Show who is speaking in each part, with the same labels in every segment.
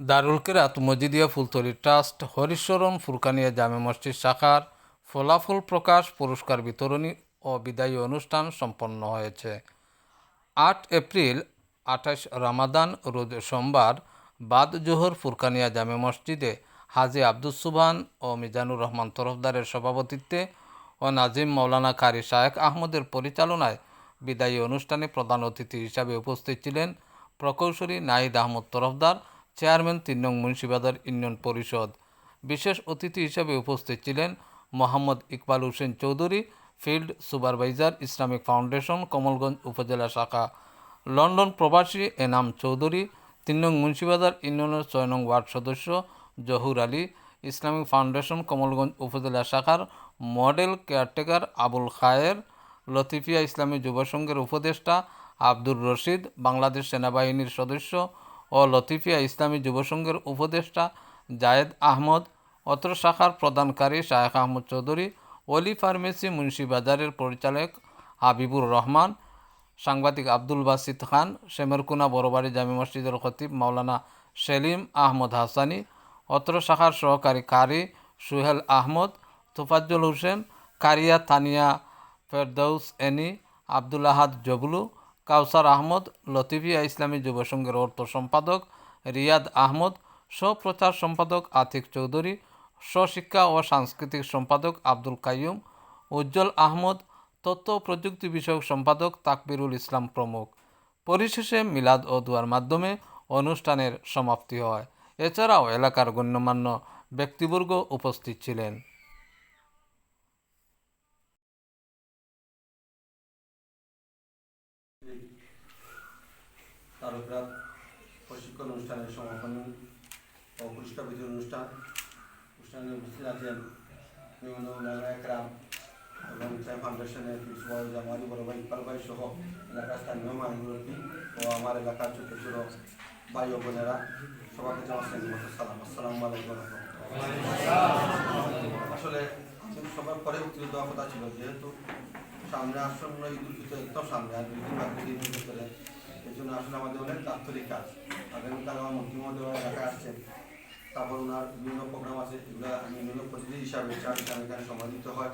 Speaker 1: দারুল কেরাত মজিদিয়া ফুলতলি ট্রাস্ট হরিশরণ ফুরকানিয়া জামে মসজিদ শাখার ফলাফল প্রকাশ, পুরস্কার বিতরণী ও বিদায়ী অনুষ্ঠান সম্পন্ন হয়েছে। আট এপ্রিল, আঠাশ রামাদান রোজ সোমবার বাদ জোহর ফুরকানিয়া জামে মসজিদে হাজি আব্দুস সুবহান ও মিজানুর রহমান তরফদারের সভাপতিত্বে ও নাজিম মৌলানা কারি শায়েক আহমদের পরিচালনায় বিদায়ী অনুষ্ঠানে প্রধান অতিথি হিসাবে উপস্থিত ছিলেন প্রকৌশলী নাহিদ আহমদ তরফদার চেয়ারম্যান তিন নং মুন্সিবাজার ইউনিয়ন পরিষদ। বিশেষ অতিথি হিসেবে উপস্থিত ছিলেন Mohammad Iqbal Hossain Chowdhury, field supervisor Islamic foundation, Kamalganj উপজেলা শাখা। লন্ডন প্রবাসী এনাম চৌধুরী তিন নং মুন্সিবাজার ইউনিয়নের ছয় নং ওয়ার্ড সদস্য জহুর আলী, ইসলামিক ফাউন্ডেশন, কমলগঞ্জ উপজেলা শাখার মডেল কেয়ারটেকার আবুল খায়ের, লতিফিয়া ইসলামী যুব সংঘের উপদেষ্টা আব্দুর রশিদ, বাংলাদেশ সেনাবাহিনীর সদস্য ও লতিফিয়া ইসলামী যুবসংঘের উপদেষ্টা জায়েদ আহমদ, অত্র শাখার প্রদানকারী শায়েখ আহমদ চৌধুরী অলি ফার্মেসি মুন্সিবাজারের পরিচালক হাবিবুর রহমান, সাংবাদিক আব্দুল বাসিদ খান শেমেরকুনা বড়বাড়ি জামি মসজিদের খতিব মাওলানা সেলিম আহমদ হাসানি, অত্র শাখার সহকারী কারি সুহেল আহমদ, তোফাজ্জল হোসেন, কারিয়া তানিয়া ফেরদৌস এনি, আব্দুল আহাদ জবলু কাউসার আহমদ, লতিফিয়া ইসলামী যুব সংঘের অর্থ সম্পাদক, রিয়াদ আহমদ, স্বপ্রচার সম্পাদক আতিক চৌধুরী, স্বশিক্ষা ও সাংস্কৃতিক সম্পাদক আব্দুল কাইয়ুম, উজ্জ্বল আহমদ, তথ্য প্রযুক্তি বিষয়ক সম্পাদক তাকবিরুল ইসলাম প্রমুখ। পরিশেষে মিলাদ ও দুয়ার মাধ্যমে অনুষ্ঠানের সমাপ্তি হয়। এছাড়াও এলাকার গণ্যমান্য ব্যক্তিবর্গ উপস্থিত ছিলেন।
Speaker 2: তারকরাত প্রশিক্ষণ অনুষ্ঠানের সমাপনী ও পুরস্কার বিতরণ অনুষ্ঠান। অনুষ্ঠানে উপস্থিত আছেন একরাম এবং ইসলাম ফাউন্ডেশনের প্রিন্সিপাল জামালি বড় ভাই ইকবাল ভাই সহ এলাকার স্থানীয় মাহিনুরতি ও আমার এলাকার ছোট ছোট ভাই ও বোনেরা। সবাইকে জানাচ্ছেন সালাম। আসসালামু আলাইকুম আসলে সবার পরে উত্তীর্ণ কথা ছিল, যেহেতু সামনে আসন্ন ঈদ উল ফিতর একদম সামনে আর দুই দিন বাকি দিন ভিতরে এই জন্য আসলে আমাদের অনেক দাপ্তরিক কাজ। আগামীকাল আমার মন্ত্রী মহোদয় এলাকায় আসছেন। তারপর ওনার বিভিন্ন প্রোগ্রাম আছে, এগুলো আমি বিভিন্ন প্রতিনিধি হিসাবে চার এখানে এখানে সময় দিতে হয়।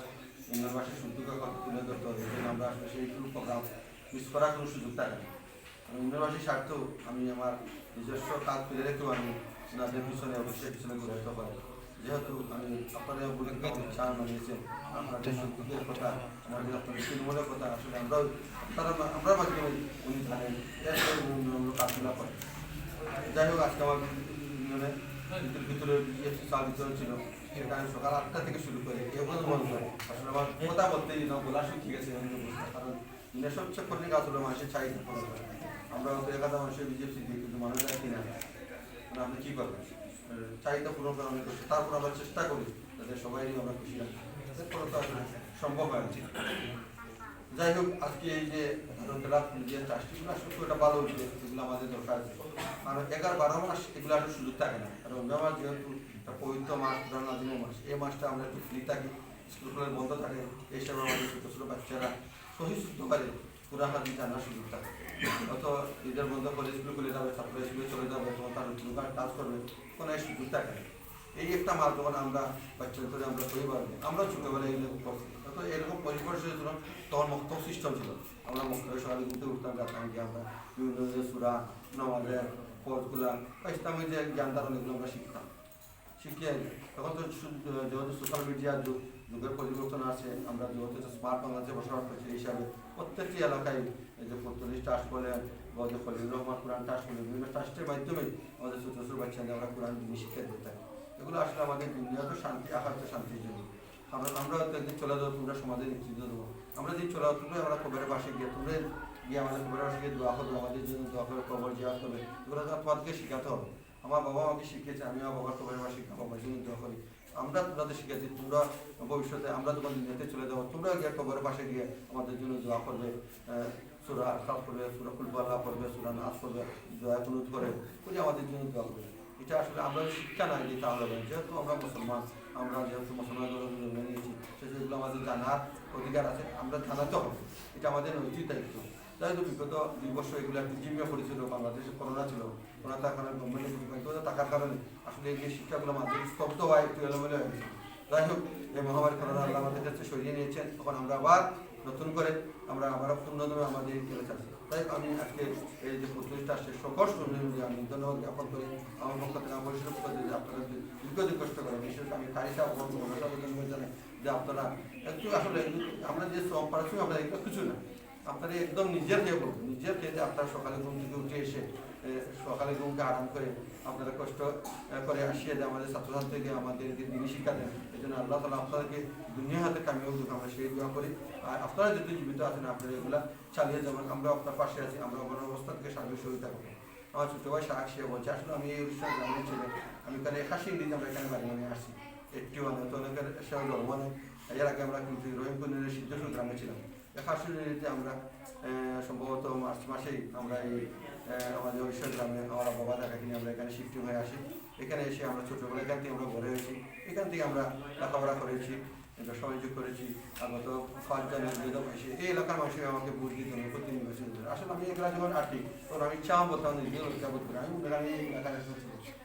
Speaker 2: ইউনিভার্সিটির সুযোগের কথা তুলে ধরতে হবে এই জন্য আমরা আসলে সেইগুলো প্রোগ্রাম মিস করার কোনো সুযোগ থাকে না আমি ইউনিভার্সিটির স্বার্থেও আমি আমার নিজস্ব কাজ ফিরে রেখেও আমি ওনাদের পিছনে অবশ্যই পিছনে ঘুরাইতে পারি যেহেতু আমি আপনাদের বলে চান মানিয়েছেন সুযোগের কথা আমাদের আপনাদের সিনেমার কথা আসলে আমরাও তারা আমরা মাধ্যমে উনি জানেন কাজগুলো করে যাই হোক আজকে আমার ইউনিয়নে ভিতর চা বিতরণ ছিল সেটা আমি সকাল আটটা থেকে শুরু করে কোনো মনে করে আসলে আমার কথা বলতেই না বলা ঠিক আছে কারণ দিনের সবচেয়ে কঠিন কাজ হলো মানুষের চাহিদা আমরা তো একাদা মানুষের বিজেপি দিই কিন্তু মানুষরা কিনে। না মানে আপনি কী করবেন? আহ, চাহিদা পূরণ করা অনেক তারপর আমরা চেষ্টা করি যাতে সবাই আমরা খুশি রাখি। তো আসলে সম্ভব হয়। যাই হোক, আজকে এই যে ক্লাব যে চাষটিগুলো একটা ভালো উদ্যোগ, এগুলো আমাদের দরকার আছে। কারণ এগারো বারো মাস এগুলো আসলে সুযোগ থাকে না। কারণ রমজান যেহেতু একটা পবিত্র মাস ধরুন আজিমের মাস, এই মাসটা আমরা একটু ফ্রি থাকি, স্কুল বন্ধ থাকে, এই সময় আমাদের ছোটো ছোটো বাচ্চারা সহি শুদ্ধ করে। পুরা হাতি জানার সুযোগ করে করবে সুযোগ থাকে না। এই একটা আমরা ধরে আমরা আমরা এরকম তখন সিস্টেম ছিল আমরা ঘুরতে উঠতাম বিভিন্ন পদগুলা বা জ্ঞান ধারণ এগুলো আমরা শিখতাম। তখন তো যেহেতু সোশ্যাল মিডিয়ার যুগ, যুগের পরিবর্তন আছে আমরা যেহেতু স্মার্ট বাংলাদেশে বসবাস করছি হিসাবে প্রত্যেকটি এলাকায় এই যে পঁয়তাল্লিশ ট্রাস্ট বলেন বা যে রহমান কোরআন ট্রাস্ট বলে, বিভিন্ন ট্রাস্টের মাধ্যমে আমাদের ছোটো ছোটো বাচ্চাদের আমরা কোরআন জিনিস শিক্ষা দিতে থাকি এগুলো আসলে আমাদের দুনিয়াতে শান্তি আহার্য শান্তির জন্য। আমরা আমরা হয়তো একদিন চলে যাব, তোমরা সমাজের নেতৃত্ব দেবো। আমরা যদি চলে যাব তোমরা আমরা কবরের পাশে গিয়ে তোমরা গিয়ে আমাদের কবরের পাশে গিয়ে দোয়া করবে, আমাদের জন্য দোয়া করে কবর জিয়া হবে এগুলো তোমাদেরকে শেখাতে হবে। আমার বাবা আমাকে শিখিয়েছে আমি আমার বাবার কবরের পাশে বাবার জন্য দোয়া করি। আমরা তোমাদের শিখেছি তোমরা ভবিষ্যতে আমরা তোমাদের নিতে চলে যাব তোমরা গিয়ে কবরের পাশে গিয়ে আমাদের জন্য দোয়া করবে সুরা আরকাব করবে সুরা কুলবাল্লা করবে সুরা নাচ করবে দোয়া কুনুত করে করে আমাদের জন্য দোয়া করবে এটা আসলে আমরা শিক্ষা নাই হবে না। যেহেতু আমরা মুসলমান, আমরা যেহেতু মুসলমান জন্মে নিয়েছি সেগুলো আমাদের জানার অধিকার আছে, আমরা জানাতে হবে এটা আমাদের নৈতিক দায়িত্ব যাই হোক বিগত দুই বছর এগুলো একটু জিম্মে পড়েছিল বাংলাদেশে করোনা ছিল। ওনার তার কারণে গভর্নমেন্টের ব্যক্তিগত টাকার কারণে আসলে এই শিক্ষাগুলো মাধ্যমিক স্তব্ধ হয়, একটু এলোমেলো হয়ে গেছে। যাই হোক, এই মহামারী করোনা আল্লাহ আমাদের কাছে সরিয়ে নিয়েছেন। তখন আমরা আবার নতুন করে আমরা আবার পূর্ণদমে আমাদের চলে চাচ্ছি তাই আমি আজকে এই যে প্রতিষ্ঠা শেষ সকল শ্রমিকদের আমি ধন্যবাদ জ্ঞাপন করি। আমার পক্ষ থেকে আমার পরিষদ পক্ষ থেকে আপনারা যে দীর্ঘ কষ্ট করেন, বিশেষ আমি এবং মনসা জানাই, যে আপনারা একটু আসলে আমরা যে শ্রম পাচ্ছি, আমরা এগুলো কিছু না। আপনারা একদম নিজের খেয়ে বলবেন নিজের খেয়ে আপনারা সকালে ঘুম থেকে উঠে এসে সকালে ঘুমকে আরাম করে আপনারা কষ্ট করে আসিয়ে যে আমাদের ছাত্রছাত্রীকে আমাদের দিনী শিক্ষা দেন, এই জন্য আল্লাহ তালা আপনাদেরকে দুনিয়া হাতে কামিয়ে উঠুক আমরা সেই দোয়া করি। আর আপনারা যদি জীবিত আছেন, আপনারা এগুলা চালিয়ে যাবেন, আমরা আপনার পাশে আছি, আমরা আমার অবস্থা থেকে সার্বিক সহযোগিতা করব আমার ছোটো ভাই শাহ সে বলছে, আসলে আমি এই অনুষ্ঠান গ্রামের ছেলে। আমি এখানে একাশি দিন আমরা এখানে বাড়ি বানিয়ে আসছি। একটি মানে তো অনেকের সে জন্ম এর আগে আমরা কিন্তু রহিমপুরের সিদ্ধেশ্বর গ্রামে ছিলাম। একাশি ইংরেজিতে আমরা সম্ভবত মার্চ মাসেই আমরা এই আমাদের ঐশ্বর গ্রামে আমার বাবা দেখা কিনে আমরা এখানে শিফটিং হয়ে আসি। এখানে এসে আমরা ছোটোবেলা এখান থেকে আমরা বড় হয়েছি। এখান থেকে আমরা লেখাপড়া করেছি বাণিজ্য করেছি আর গত পাঁচ জানুয়ারি হাজার এই এলাকার মানুষ আমাকে বুঝ দিত প্রতি নির্বাচন আসলে আমি এগুলা যখন আটি তখন আমি চা বলতাম নিজে লজ্জা বোধ করি, আমি এলাকার।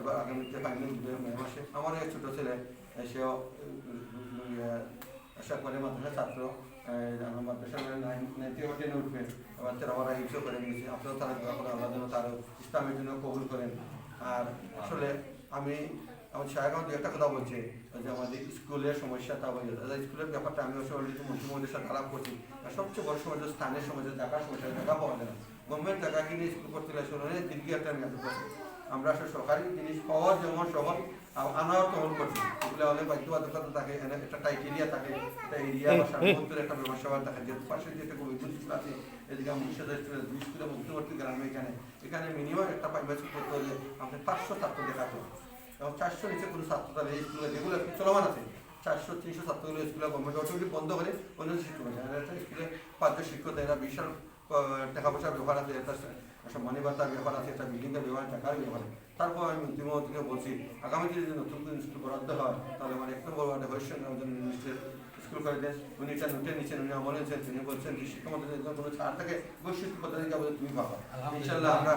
Speaker 2: এবার আগামীতে ফাইনাল মে মাসে, আমার এক ছোটো ছেলে সেও সরকারি মাদ্রাসা ছাত্র মাদ্রাসা টেনে উঠবে। আবার তেরো বারা ইউজও করে নিয়েছি। আপনারা তারা দোয়া করে আল্লাহ যেন তার ইসলামের জন্য কবুল করেন। আর আসলে আমি, আমার সাহেব একটা কথা বলছে, যে আমাদের স্কুলের সমস্যা তা বলে, দাদা, স্কুলের ব্যাপারটা আমি অবশ্য অলরেডি মুখ্যমন্ত্রীর সাথে আলাপ করছি। সবচেয়ে বড় সমস্যা স্থানীয় সমস্যা জায়গার সমস্যা জায়গা পাওয়া যায় না। গভর্নমেন্ট জায়গা কিনে স্কুল করতে গেলে শুনে দীর্ঘ একটা মেয়াদ আমরা আসলে সরকারি জিনিস পাওয়ার যেমন সহজ আর আনাও করছি। এগুলো অনেক বাধ্যবাধকতা থাকে একটা টাইটেরিয়া থাকে একটা এরিয়া বা সার্বভৌমত্বের একটা ব্যবসা থাকে। যে পাশে যেটা কোনো বিদ্যুৎ স্কুল আছে এদিকে আমি বিশ দুই স্কুলের মধ্যবর্তী গ্রামে এখানে। এখানে মিনিমাম একটা প্রাইভেট স্কুল করতে হলে আমাদের পাঁচশো ছাত্র দেখাতে হবে। এবং চারশো নিচে কোনো ছাত্র তাহলে এই স্কুলে যেগুলো একটু চলমান আছে চারশো তিনশো ছাত্রগুলো স্কুলে গভর্নমেন্ট অটোমেটিক বন্ধ করে অন্য শিক্ষক স্কুলে পাঁচজন শিক্ষক এরা বিশাল টাকা পয়সার ব্যবহার আছে একটা একটা মানি বার্তার ব্যাপার আছে একটা বিল্ডিংয়ের ব্যবহার টাকার আছে। তারপর আমি মন্ত্রীমন্ত্রীকে বলছি আগামীতে যদি নতুন কোনো স্কুল বরাদ্দ হয় তাহলে আমার এক নম্বর ওয়ার্ডে হরিশ্চন আমাদের মিনিস্টার স্কুল করে দেন উনি এটা নোটে নিচ্ছেন উনি আমলে নিচ্ছেন তিনি বলছেন যে শিক্ষামন্ত্রী যদি কোনো ছাড় থাকে বৈশ্বিক পদ্ধতি যাব তুমি পাবা। ইনশাল্লাহ আমরা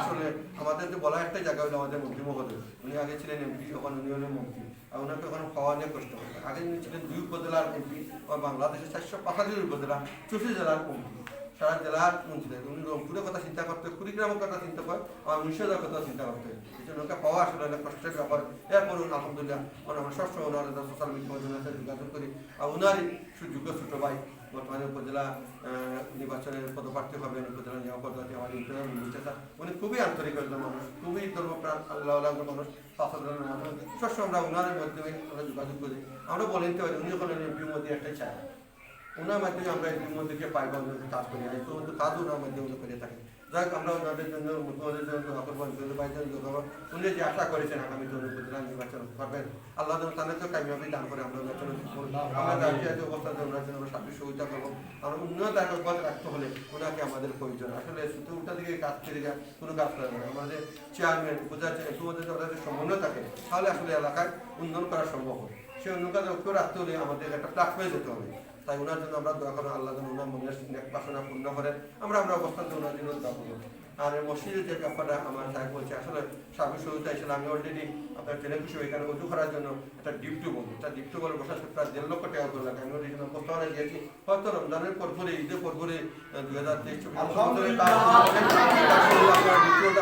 Speaker 2: আসলে আমাদের যে বলা একটাই জায়গা হলো আমাদের মন্ত্রী মহোদয়। উনি আগে ছিলেন এমপি এখন উনি হলেন মন্ত্রী। আর ওনাকে ওখানে পাওয়া নিয়ে কষ্ট আগে উনি ছিলেন দুই উপজেলার এমপি বাংলাদেশের চারশো পাঁচাশি উপজেলা চৌষট্টি জেলার মন্ত্রী। সারা জেলার মন্ত্রী উনি রংপুরের কথা চিন্তা করতে, কুড়িগ্রামের কথা চিন্তা করে আর মুর্শিদার কথা চিন্তা করতে। এই জন্য ওকে পাওয়া আসলে অনেক কষ্টের ব্যাপার। এরপর আলহামদুলিল্লাহ, ওনার আমরা সবসময় ওনার সোশ্যাল মিডিয়া সাথে যোগাযোগ করি। আর ওনারই সুযোগ্য ছোট ভাই, বর্তমানে উপজেলা নির্বাচনের পদপ্রার্থী হবেন, উপজেলা পদ্ধতি আমার ইন্টারভিউ মিনিস্টার উনি খুবই আন্তরিক একজন মানুষ, খুবই ধর্মপ্রাণ আল্লাহ আল্লাহ মানুষ পাঁচজন মানুষ সবসময় আমরা ওনার মাধ্যমে আমরা যোগাযোগ করি। আমরা বলেন পারি, উনি যখন একটাই চাই ওনার মাধ্যমে আমরা এই মন্দিরকে পাই বা ওনাদের কাজ করি। এই পর্যন্ত কাজও ওনার মাধ্যমে উনি করে থাকেন যাই হোক আমরা ওনাদের জন্য মুখ্যমন্ত্রীর জন্য দোয়া করব জন্য জন্য উনি যে আশা করেছেন আগামী দিনে উপজেলা নির্বাচন করবেন। আল্লাহ যেন তাদেরকে কামিয়াবি দান করে আমরা নির্বাচন আমরা রাজ্যে যে অবস্থা আছে ওনার জন্য আমরা সার্বিক সহযোগিতা করব। আমরা উন্নত একবার রাখতে হলে ওনাকে আমাদের প্রয়োজন। আসলে শুধু উল্টা দিকে কাজ করে যা কোনো কাজ করে না। আমাদের চেয়ারম্যান উপজেলা মধ্যে যদি সমন্বয় থাকে। তাহলে আসলে এলাকায় উন্নয়ন করা সম্ভব হবে। সেই উন্নয়ন কাজে রাখতে হলে আমাদের একটা প্ল্যাটফর্মে যেতে হবে। তাই ওনার জন্য আমরা দোয়া করেন আল্লাহ যেন ওনার মনের পূর্ণ করেন। আমরা আমরা অবস্থান ওনার জন্য দোয়া করব। আর মসজিদের যে ব্যাপারটা আমার সাহেব বলছে আসলে স্বামী আমি অলরেডি আপনার খুশি এখানে উজু করার জন্য একটা ডিপটু বলি একটা ডিপটু বলে বসা প্রায় দেড় লক্ষ টাকা করে লাগে আমি দিয়েছি হয়তো রমজানের ঈদের দুই হাজার তেইশ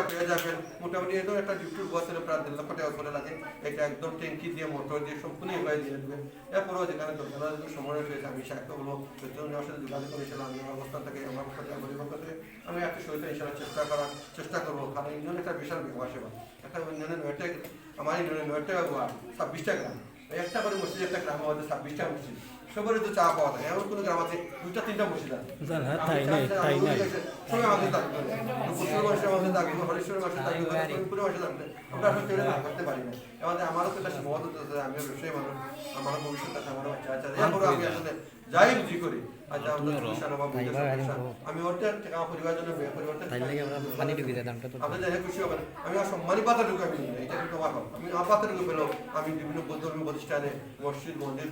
Speaker 2: পেয়ে যাবেন। মোটামুটি একটা বছরে প্রায় দেড় লক্ষ টাকা করে লাগে। এটা একদম ট্যাঙ্কি দিয়ে মোটর দিয়ে সম্পূর্ণ হয়ে দিয়ে দেবেন। এরপরেও যেখানে দরকার সময় পেয়েছে আমি বলব সাথে যোগাযোগ করেছিলাম আমি আমার অবস্থান থেকে আমার থেকে। আমি একটা চেষ্টা করার চেষ্টা করব কারণ ইউনিয়ন একটা বিশাল ব্যবহার সেবা। একটা ইউনিয়নের নয়টা আমার ইউনিয়নের নয়টা ব্যবহার ছাব্বিশটা গ্রাম। একটা করে মসজিদ একটা গ্রাম আমাদের ছাব্বিশটা মসজিদ। সবারই তো চা পাওয়া থাকে এমন কোনো গ্রাম আছে দুইটা তিনটা মসজিদ আছে।
Speaker 3: হ্যাঁ।
Speaker 2: সবাই আমাদের দাবি করে। প্রচুর মানুষের আমাদের দাবি করে হরেশ্বরের মানুষের দাবি করে ফরিদপুরের মানুষের দাবি করে। আমরা আসলে কেউ না করতে পারি না। আমাদের আমারও তো একটা সীমাবদ্ধতা আছে আমিও ব্যবসায়ী মানুষ আমারও ভবিষ্যৎ আছে আমারও বাচ্চা আছে। এরপরেও আমি আসলে যাই বুঝি করি। আচ্ছা। আমি ওটা টাকা আমার জন্য ব্যয় করি ওটা
Speaker 3: তাই লাগে আমরা পানি ডুবি দেয় দামটা তো
Speaker 2: আপনি জানেন খুশি হবেন। আমি আর সম্মানী পাতাটুকু আমি এটা কিন্তু আমার হক। আমি আমার পাতাটুকু পেলেও আমি বিভিন্ন প্রতিষ্ঠানে মসজিদ মন্দির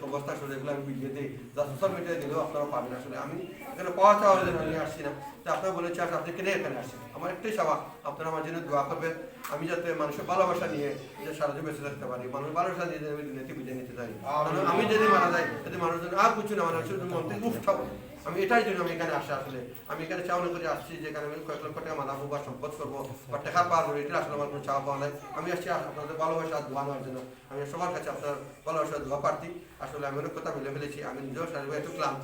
Speaker 2: এগুলো আমি ভিডিও দিই। যা সোশ্যাল মিডিয়ায় দিলেও আপনারা পাবেন আসলে। আমি এখানে পাওয়া চাওয়ার জন্য আমি আসছি না। তো আপনারা বলেছি আপনি কেন এখানে আসছেন আমার একটাই চাওয়া আপনারা আমার জন্য দোয়া করবেন। আমি যাতে মানুষের ভালোবাসা নিয়ে যে সারা জীবন বেঁচে থাকতে পারি মানুষ ভালোবাসা দিয়ে আমি দুনিয়াতে বিদায় নিতে চাই। আমি যদি মারা যাই যদি মানুষজন আর কিছু না মানুষের মন থেকে উফ আমি এটাই জন্য আমি এখানে আসা আসলে। আমি এখানে চাওয়া করে আসছি যে এখানে আমি কয়েক লক্ষ টাকা মানাবো বা সম্পদ করব বা টাকা পারব এটা আসলে আমার কোনো চাওয়া পাওয়া নাই। আমি আসছি আপনাদের ভালোবাসা ধোয়া নেওয়ার জন্য। আমি সবার কাছে আপনার ভালোবাসা ধোয়া প্রার্থী। আসলে আমি অনেক কথা বলে ফেলেছি। আমি নিজেও শারীরিক একটু ক্লান্ত।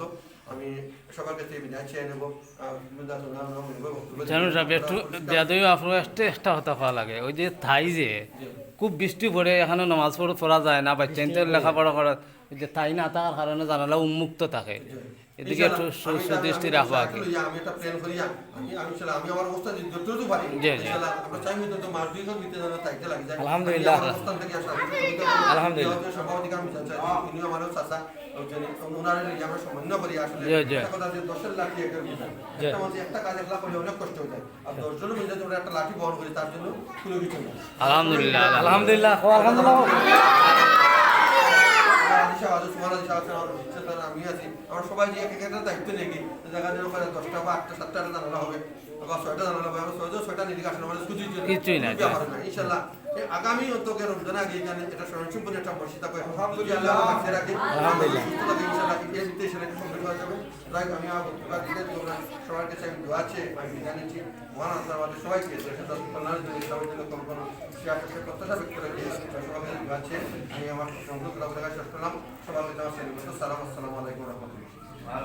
Speaker 2: আমি সবার কাছে বিদায় চেয়ে নেব আহ, বিদায় জানানো, আমি নেব, বক্তব্য দেবো।
Speaker 3: জানো সাহেব একটু বেদই আপনার একটা একটা কথা পাওয়া লাগে। ওই যে থাই যে খুব বৃষ্টি পড়ে এখানে নামাজ পড়ে যায় না বাচ্চা লেখাপড়া করা যে থাই না থাকার কারণে জানালা উন্মুক্ত থাকে। এদিকে একটু সুদৃষ্টি রাখবা
Speaker 2: লইয়া, আমি একটা প্ল্যান করি আমি আমি ইনশাআল্লাহ, আমি আমার অবস্থান যতটুকু পারি
Speaker 3: জি, জি।
Speaker 2: ইনশাআল্লাহ, আমরা চাই তো মাস দুই ঘর ভিতরে যেন থাকতে লাগে যায়।
Speaker 3: আলহামদুলিল্লাহ।
Speaker 2: অবস্থান থেকে আসা,
Speaker 3: আলহামদুলিল্লাহ।
Speaker 2: যেহেতু আমি জানতে চাই, আমারও চাচা, ওই নিয়ে আমরা সমন্বয় করি আসলে।
Speaker 3: জি, জি।
Speaker 2: একটা কথা যে দশের লাঠি একের একটা মানুষ একটা কাজ একলা করলে অনেক কষ্ট হয়ে যায়। আর দশজনের মিলে যদি একটা লাঠি বহন করি, তার জন্য কোনো কিছু না।
Speaker 3: আলহামদুলিল্লাহ আলহামদুলিল্লাহ আলহামদুলিল্লাহ
Speaker 2: আছে। আমার সবাই যে এক একটা দায়িত্ব নেই দেখা যায় ওখানে দশটা বা আটটা সাতটা জানালা হবে বা ছয়টা জানালা হবে আমরা ছয়টা ছয়টা আসলে আমাদের সুযোগ
Speaker 3: কিছুই না,
Speaker 2: ইনশাল্লাহ। আগামী অন্তকে রমজান আগে এখানে এটা স্বয়ংসম্পূর্ণ একটা মসজিদ থাকবে। আলহামদুলিল্লাহ। রাখে
Speaker 3: আলহামদুলিল্লাহ।
Speaker 2: ইনশাল্লাহ এই কমপ্লিট হয়ে যাবে। তাই আমি আমার বক্তব্য দিতে তোমরা সবার কাছে আমি দোয়া আছে আমি মহান আল্লাহ আমাদের সবাইকে দেশের দশ জন্য সবাই জন্য কম করুন সে আকাশে প্রত্যাশা ব্যক্ত সবার দোয়া আছে আমি আমার সংযোগ শেষ করলাম। সালাম আসসালামু আলাইকুম রহমতুল্লাহ।